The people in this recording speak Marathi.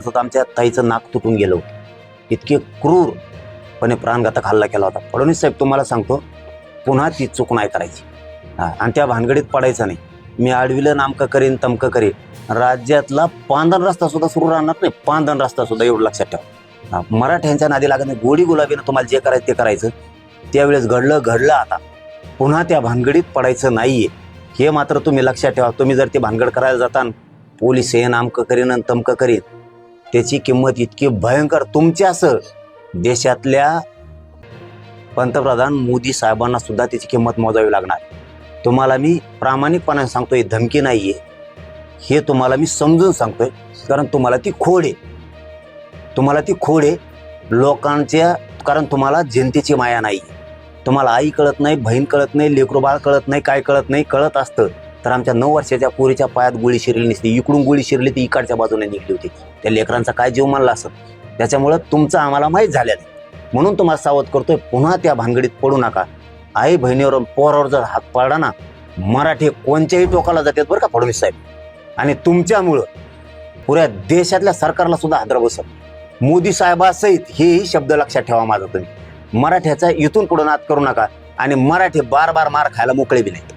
तसंच आमच्या ताईचं नाक तुटून गेलं होतं. इतके क्रूरपणे प्राणघातक हल्ला केला होता. फडणवीस साहेब तुम्हाला सांगतो पुन्हा ती चूक नाही करायची. हा, आणि त्या भानगडीत पडायचं नाही. मी आडविलं नामकं करीन तमकं करीन. राज्यातला पांधन रस्ता सुद्धा सुरू राहणार नाही. पांधन रस्ता सुद्धा एवढं लक्षात ठेवा. हां मराठ्यांच्या नादी लागत नाही. गोडी गुलाबीनं तुम्हाला जे करायचं ते करायचं. त्यावेळेस घडलं घडलं आता. पुन्हा त्या भानगडीत पडायचं नाही आहे हे मात्र तुम्ही लक्षात ठेवा. तुम्ही जर ते भानगड करायला जाता पोलीस हे नामकं करीन आणि तमकं करीन. त्याची किंमत इतकी भयंकर तुमच्यासह देशातल्या पंतप्रधान मोदी साहेबांना सुद्धा त्याची किंमत मोजावी लागणार. तुम्हाला मी प्रामाणिकपणाने सांगतोय धमकी नाही आहे हे तुम्हाला मी समजून सांगतोय कारण तुम्हाला ती खोड आहे. तुम्हाला ती खोड आहे. लोकांच्या कारण तुम्हाला जनतेची माया नाही तुम्हाला आई कळत नाही बहीण कळत नाही लेकरू बाळ कळत नाही काय कळत नाही कळत असतं. तर आमच्या नऊ वर्षाच्या पोरीच्या पायात गोळी शिरली नसती. इकडून गोळी शिरली ती इकडच्या बाजूने निघली होती त्या लेकरांचा काय जीव मानला असत त्याच्यामुळं तुमचं आम्हाला माहीत झाल्या म्हणून तुम्हाला सावध करतोय पुन्हा त्या भानगडीत पडू नका. आई बहिणीवर पोरावर जर हात पाडला ना मराठी कोणत्याही टोकाला जातात बरं का फडणवीस साहेब. आणि तुमच्यामुळं पुऱ्या देशातल्या सरकारला सुद्धा हादरा बसत मोदी साहेबासहित हेही शब्द लक्षात ठेवा माझा तुम्ही. मराठ्याचा इथून पुढे नाद करू नका आणि मराठी बार बार मार खायला मोकळे बी नाही